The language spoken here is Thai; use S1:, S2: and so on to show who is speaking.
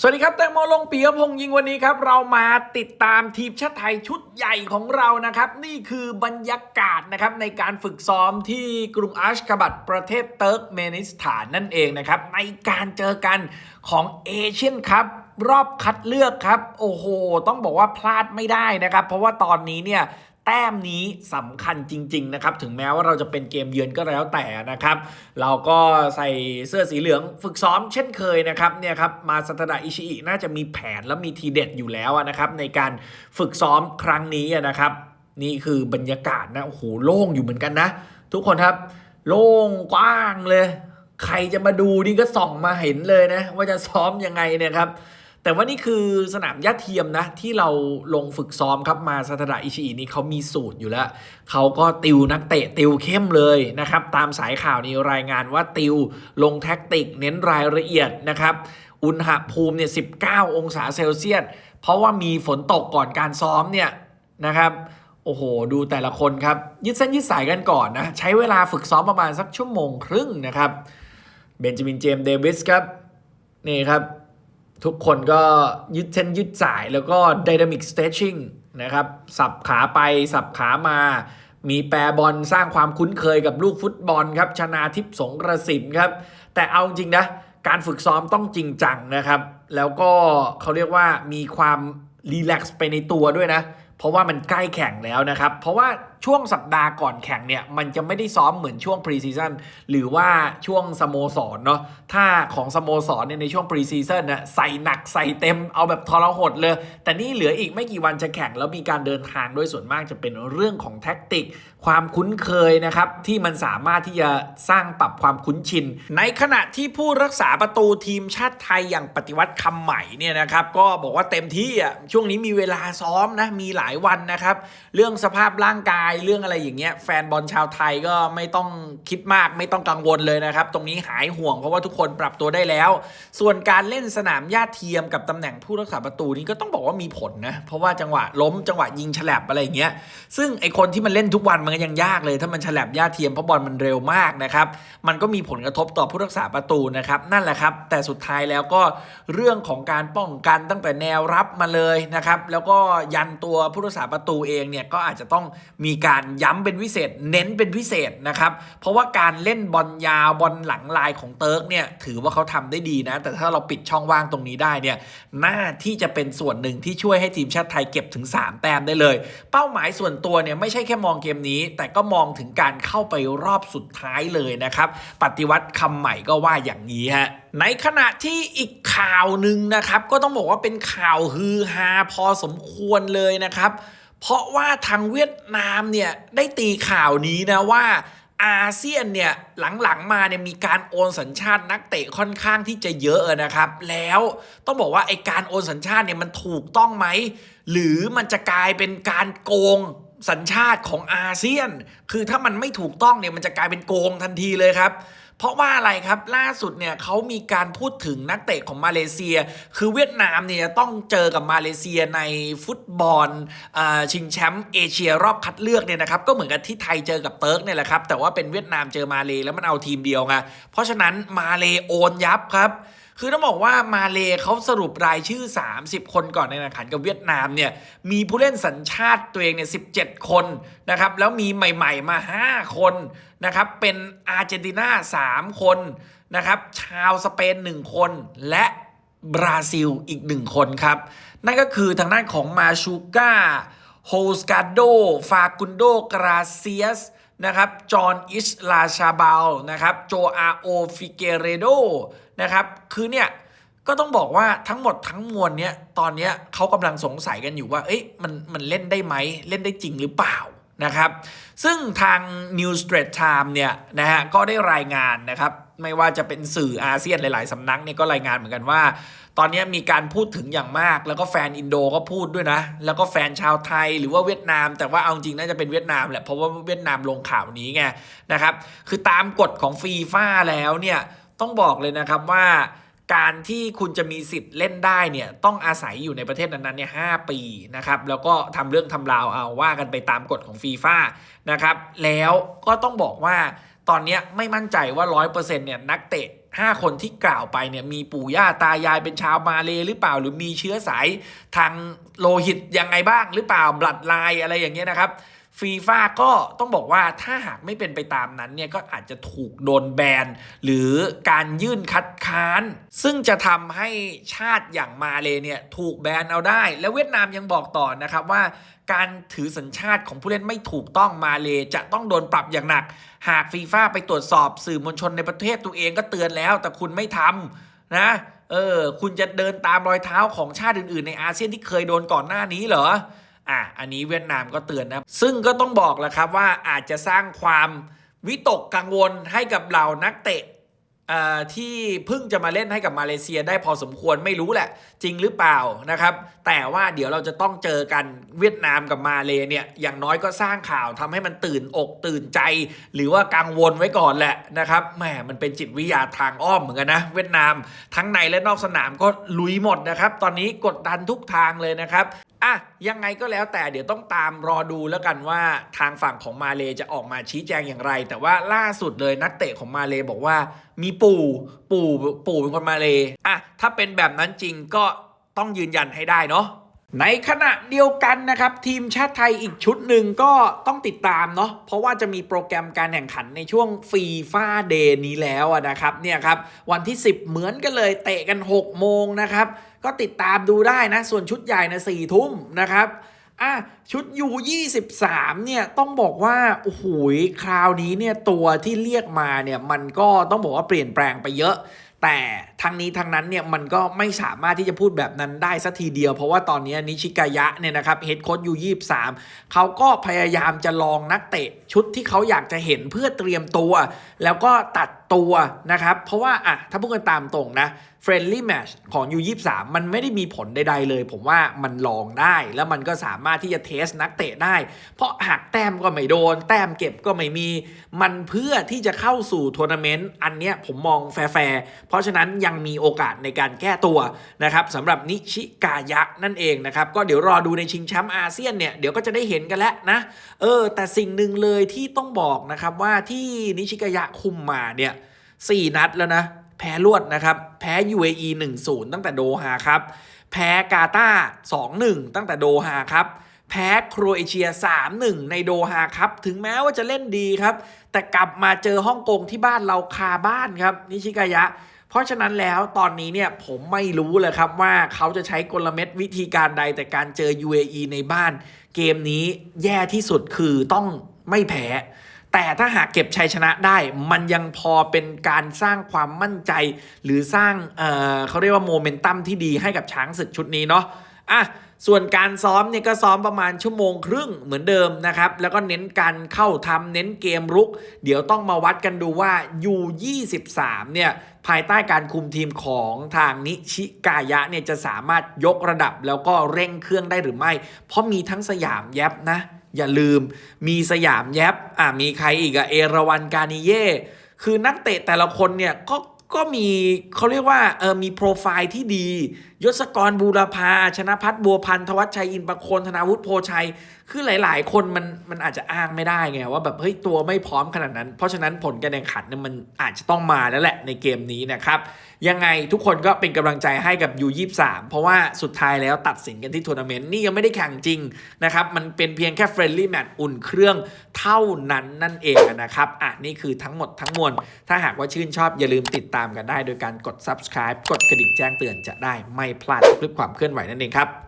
S1: สวัสดีครับแตงโมลงปียพงษ์ยิงวันนี้ครับ เรามาติดตามทีมชาติไทยชุดใหญ่ของเรานะครับ นี่คือบรรยากาศนะครับในการฝึกซ้อมที่กรุงอัชกบัดประเทศเติร์กเมนิสถานนั่นเองนะครับ ในการเจอกันของเอเชียนครับรอบคัดเลือกครับ โอ้โห ต้องบอกว่าพลาดไม่ได้นะครับ เพราะว่าตอนนี้เนี่ย แต้มนี้สำคัญจริง ๆ นะครับ ถึงแม้ว่าเราจะเป็นเกมเยือนก็แล้วแต่นะครับ เราก็ใส่เสื้อสีเหลืองฝึกซ้อมเช่นเคยนะครับเนี่ยครับมาสตดาอิชิอิน่าจะมีแผนและมีทีเด็ดอยู่แล้วนะครับ ในการฝึกซ้อมครั้งนี้นะครับ นี่คือบรรยากาศนะโอ้โหโล่งอยู่เหมือนกันนะ ทุกคนครับโล่งกว้างเลย ใครจะมาดูนี่ก็ส่องมาเห็นเลยนะ ว่าจะซ้อมยังไงเนี่ยครับ แต่ว่านี่คือสนามหญ้าเทียมนะที่เราลงฝึกซ้อมครับมาซาตดาอิชิอินี่เขามีสูตรอยู่แล้วเขาก็ติวนักเตะติวเข้มเลยนะครับ ตามสายข่าวนี้รายงานว่าติวลงแท็กติก เน้นรายละเอียดนะครับอุณหภูมิเนี่ย19 องศาเซลเซียส เพราะว่ามีฝนตกก่อนการซ้อมเนี่ยนะครับ โอ้โห ดูแต่ละคนครับยืดเส้นยืดสายกันก่อนนะ ใช้เวลาฝึกซ้อมประมาณสักชั่วโมงครึ่งนะครับ เบนจามินเจมส์เดวิสครับ นี่ครับ ทุกคนก็ยืดเส้นยืดสายแล้วก็ Dynamic Stretching นะครับ สับขาไป สับขามา มีแปรบอลสร้างความคุ้นเคยกับลูกฟุตบอลครับ ชนาทิพย์สงกระสินครับ แต่เอาจริงนะ การฝึกซ้อมต้องจริงจังนะครับ แล้วก็เขาเรียกว่ามีความรีแลกซ์ไปในตัวด้วยนะ เพราะว่ามันใกล้แข่งแล้วนะครับ เพราะว่าช่วงสัปดาห์ก่อนแข่งเนี่ย มันจะไม่ได้ซ้อมเหมือนช่วงพรีซีซั่นหรือว่าช่วงสโมสรเนาะถ้าของสโมสรเนี่ยในช่วงพรีซีซั่นนะใส่หนักใส่เต็มเอาแบบทรหดเลย แต่นี่เหลืออีกไม่กี่วันจะแข่งแล้วมีการเดินทางด้วยส่วนมากจะเป็นเรื่องของแท็กติก ความคุ้นเคยนะครับ ที่มันสามารถที่จะสร้างปรับความคุ้นชิน ในขณะที่ผู้รักษาประตูทีมชาติไทยอย่างปฏิวัติคำใหม่เนี่ยนะครับก็บอกว่าเต็มที่อะช่วงนี้มีเวลาซ้อมนะมีหลายวันนะครับเรื่องสภาพร่างกายเรื่องอะไรอย่างเงี้ยแฟนบอลชาวไทยก็ไม่ต้องคิดมากไม่ต้องกังวลเลยนะครับ ตรงนี้หายห่วงเพราะว่าทุกคนปรับตัวได้แล้ว ส่วนการเล่นสนามหญ้าเทียมกับตำแหน่งผู้รักษาประตูนี่ก็ต้องบอกว่ามีผลนะเพราะว่าจังหวะล้มจังหวะยิงฉลับอะไรอย่างเงี้ยซึ่งไอคนที่มันเล่นทุกวันมันก็ยังยากเลย ถ้ามันฉลับหญ้าเทียมเพราะบอลมันเร็วมากนะครับมันก็มีผลกระทบต่อผู้รักษาประตูนะครับนั่นแหละครับ แต่สุดท้ายแล้วก็เรื่องของการป้องกันตั้งแต่แนวรับมาเลยนะครับแล้วก็ยันตัวผู้รักษาประตูเองเนี่ยก็อาจจะต้องมีการย้ำเป็นพิเศษ เน้นเป็นพิเศษนะครับ เพราะว่าการเล่นบอลยาวบอลหลังลายของเติร์กเนี่ยถือว่าเขาทำได้ดีนะ แต่ถ้าเราปิดช่องว่างตรงนี้ได้เนี่ยน่าที่จะเป็นส่วนหนึ่งที่ช่วยให้ทีมชาติไทยเก็บถึง 3 แต้มได้เลย เป้าหมายส่วนตัวเนี่ยไม่ใช่แค่มองเกมนี้ แต่ก็มองถึงการเข้าไปรอบสุดท้ายเลยนะครับ ปฏิวัติคำใหม่ก็ว่าอย่างนี้ฮะในขณะที่อีกข่าวหนึ่งนะครับ ก็ต้องบอกว่าเป็นข่าวฮือฮาพอสมควรเลยนะครับ เพราะว่าทางเวียดนามเนี่ยได้ตีข่าวนี้นะว่าอาเซียนเนี่ยหลังๆมาเนี่ยมีการโอนสัญชาตินักเตะค่อนข้างที่จะเยอะนะครับ แล้วต้องบอกว่าไอการโอนสัญชาติเนี่ยมันถูกต้องไหม หรือมันจะกลายเป็นการโกงสัญชาติของอาเซียน คือถ้ามันไม่ถูกต้องเนี่ยมันจะกลายเป็นโกงทันทีเลยครับเพราะว่าอะไรครับล่าสุดเนี่ยเขามีการพูดถึงนักเตะของมาเลเซีย คือเวียดนามเนี่ยต้องเจอกับมาเลเซียในฟุตบอลอชิงแชมป์เอเชียรอบคัดเลือกเนี่ยนะครับก็เหมือนกับที่ไทยเจอกับเติร์กเนี่ยแหละครับแต่ว่าเป็นเวียดนามเจอมาเลแล้วมันเอาทีมเดียวไงเพราะฉะนั้นมาเลโอนยับครับคือต้องบอกว่ามาเลเขาสรุปรายชื่อ 30 คนก่อนในแข่งขันกับเวียดนามเนี่ยมีผู้เล่นสัญชาติตัวเองเนี่ย17คนนะครับแล้วมีใหม่ ๆมา 5 คน นะครับเป็นอาร์เจนตินา3คนนะครับชาวสเปน 1 คนและบราซิลอีก 1 คนครับ นั่นก็คือทางด้านของมาชูก้าโฮสกาโดฟากุนโดกราเซียสนะครับ จอห์นอิสลาชาบาลนะครับ โจอาโอฟิเกเรโดนะครับ คือเนี่ย ก็ต้องบอกว่าทั้งหมดทั้งมวลเนี้ย ตอนเนี้ยเขากำลังสงสัยกันอยู่ว่า เอ้ยมันมันเล่นได้ไหม เล่นได้จริงหรือเปล่า นะครับ ซึ่งทาง New Straits Time เนี่ยนะฮะก็ได้รายงานนะครับ ไม่ว่าจะเป็นสื่ออาเซียนหลาย ๆ สำนักเนี่ยก็รายงานเหมือนกันว่า ตอนนี้มีการพูดถึงอย่างมาก แล้วก็แฟนอินโดก็พูดด้วยนะ แล้วก็แฟนชาวไทยหรือว่าเวียดนาม แต่ว่าเอาจริงน่าจะเป็นเวียดนามแหละเพราะว่าเวียดนามลงข่าวนี้ไงนะครับ คือตามกฎของฟีฟ่าแล้วเนี่ยต้องบอกเลยนะครับว่า การที่คุณจะมีสิทธิ์เล่นได้เนี่ยต้องอาศัยอยู่ในประเทศนั้นๆเนี่ยหปีนะครับแล้วก็ทำเรื่องทำราวเอาว่ากันไปตามกฎของฟีฟ่านะครับแล้วก็ต้องบอกว่าตอนนี้ไม่มั่นใจว่า 100%เนี่ยนักเตะ 5 คนที่กล่าวไปเนี่ยมีปู่ย่าตายายเป็นชาวมาเลหรือเปล่า หรือมีเชื้อสายทางโลหิตยังไงบ้างหรือเปล่าบลัดลายอะไรอย่างเงี้ยนะครับ ฟีฟ่าก็ต้องบอกว่าถ้าหากไม่เป็นไปตามนั้นเนี่ยก็อาจจะถูกโดนแบนหรือการยื่นคัดค้าน ซึ่งจะทำให้ชาติอย่างมาเลเนี่ยถูกแบนเอาได้ และเวียดนามยังบอกต่อนะครับว่าการถือสัญชาติของผู้เล่นไม่ถูกต้องมาเลจะต้องโดนปรับอย่างหนัก หากฟีฟ่าไปตรวจสอบสื่อมวลชนในประเทศตัวเองก็เตือนแล้ว แต่คุณไม่ทำนะเออคุณจะเดินตามรอยเท้าของชาติอื่นๆ ในอาเซียนที่เคยโดนก่อนหน้านี้เหรอ อะอันนี้เวียดนามก็เตือนนะ ซึ่งก็ต้องบอกแล้วครับว่าอาจจะสร้างความวิตกกังวลให้กับเหล่านักเตะ ที่เพิ่งจะมาเล่นให้กับมาเลเซียได้พอสมควรไม่รู้แหละ จริงหรือเปล่านะครับ แต่ว่าเดี๋ยวเราจะต้องเจอกันเวียดนามกับมาเลเนี่ยอย่างน้อยก็สร้างข่าวทำให้มันตื่นอกตื่นใจ หรือว่ากังวลไว้ก่อนแหละนะครับแหมมันเป็นจิตวิทยาทางอ้อมเหมือนกันนะ เวียดนามทั้งในและนอกสนามก็ลุยหมดนะครับ ตอนนี้กดดันทุกทางเลยนะครับอะยังไงก็แล้วแต่เดี๋ยวต้องตามรอดูแล้วกันว่าทางฝั่งของมาเลจะออกมาชี้แจงอย่างไร แต่ว่าล่าสุดเลยนักเตะของมาเลบอกว่ามีปู่ ปู่ปู่เป็นคนมาเลยอะถ้าเป็นแบบนั้นจริงก็ต้องยืนยันให้ได้เนาะในขณะเดียวกันนะครับ ทีมชาติไทยอีกชุดหนึ่งก็ต้องติดตามเนาะเพราะว่าจะมีโปรแกรมการแข่งขันในช่วงฟีฟ่าเดย์นี้แล้วนะครับเนี่ยครับ วันที่ 10 เหมือนกันเลยเตะกัน 6 โมงนะครับ ก็ติดตามดูได้นะ ส่วนชุดใหญ่นะสี่ทุ่มนะครับ อะชุดยู23เนี่ยต้องบอกว่าโอ้โหคราวนี้เนี่ยตัวที่เรียกมาเนี่ยมันก็ต้องบอกว่าเปลี่ยนแปลงไปเยอะ แต่ทั้งนี้ทั้งนั้นเนี่ยมันก็ไม่สามารถที่จะพูดแบบนั้นได้สัทีเดียว เพราะว่าตอนนี้นิชิกายะเนี่ยนะครับเฮดโค้ชยูยี่สามเขาก็พยายามจะลองนักเตะชุดที่เขาอยากจะเห็นเพื่อเตรียมตัว แล้วก็ตัด ตัวนะครับ เพราะว่าอะถ้าพูดกันตามตรงนะ Friendly Match ของ U23 มันไม่ได้มีผลใด ๆ เลย ผมว่ามันลองได้แล้วมันก็สามารถที่จะเทสนักเตะได้ เพราะหักแต้มก็ไม่โดน แต้มเก็บก็ไม่มี มันเพื่อที่จะเข้าสู่ทัวร์นาเมนต์อันเนี้ยผมมองแฟร์เพราะฉะนั้นยังมีโอกาสในการแก้ตัวนะครับสำหรับนิชิกายะนั่นเองนะครับ ก็เดี๋ยวรอดูในชิงแชมป์อาเซียนเนี่ยเดี๋ยวก็จะได้เห็นกันแล้วนะเออแต่สิ่งหนึ่งเลยที่ต้องบอกนะครับว่าที่นิชิกายะคุมมาเนี่ย สี่นัดแล้วนะ แพ้รวดนะครับ แพ้ UAE 1-0 ตั้งแต่โดฮาครับ แพ้กาตาร์2-1 ตั้งแต่โดฮาครับแพ้โครเอเชีย 3-1 ในโดฮาครับ ถึงแม้ว่าจะเล่นดีครับ แต่กลับมาเจอฮ่องกงที่บ้านเราคาบ้านครับ นิชิกายะ เพราะฉะนั้นแล้วตอนนี้เนี่ยผมไม่รู้เลยครับว่าเขาจะใช้กลเม็ดวิธีการใดแต่การเจอ UAE ในบ้าน เกมนี้แย่ที่สุดคือต้องไม่แพ้ แต่ถ้าหากเก็บชัยชนะได้มันยังพอเป็นการสร้างความมั่นใจ หรือสร้างเเขาเรียกว่าโมเมนตัมที่ดีให้กับช้างศึกชุดนี้เนาะอะส่วนการซ้อมเนี่ยก็ซ้อมประมาณชั่วโมงครึ่งเหมือนเดิมนะครับ แล้วก็เน้นการเข้าทำเน้นเกมรุก เดี๋ยวต้องมาวัดกันดูว่า U23 เนี่ยภายใต้การคุมทีมของทางนิชิกายะเนี่ยจะสามารถยกระดับแล้วก็เร่งเครื่องได้หรือไม่ เพราะมีทั้งสยามแยบนะ อย่าลืมมีสยามแยบอ่ามีใครอีกอะเอราวันกานิเย่คือนักเตะแต่ละคนเนี่ยก็ก็มีเขาเรียกว่าเออมีโปรไฟล์ที่ดี ยศกรบูรพา ชนะพัฒน์บัวพันธ์ธวัชชัยอินประโคนธนาวุฒิโพชัยคือหลาย ๆ คนมันมันอาจจะอ้างไม่ได้ไงว่าแบบเฮ้ยตัวไม่พร้อมขนาดนั้น เพราะฉะนั้นผลการแข่งขันเนี่ยมันอาจจะต้องมาแล้วแหละในเกมนี้นะครับ ยังไงทุกคนก็เป็นกำลังใจให้กับ U23 เพราะว่าสุดท้ายแล้วตัดสินกันที่ทัวร์นาเมนต์นี่ยังไม่ได้แข่งจริงนะครับมันเป็นเพียงแค่เฟรนลี่แมตช์อุ่นเครื่องเท่านั้นนั่นเองนะครับอะนี่คือทั้งหมดทั้งมวลถ้าหากว่าชื่นชอบอย่าลืมติดตามกันได้ โดยการกด subscribe กดกระดิ่งแจ้งเตือนจะได้ไม่พลาดคลิปความเคลื่อนไหวนั่นเองครับ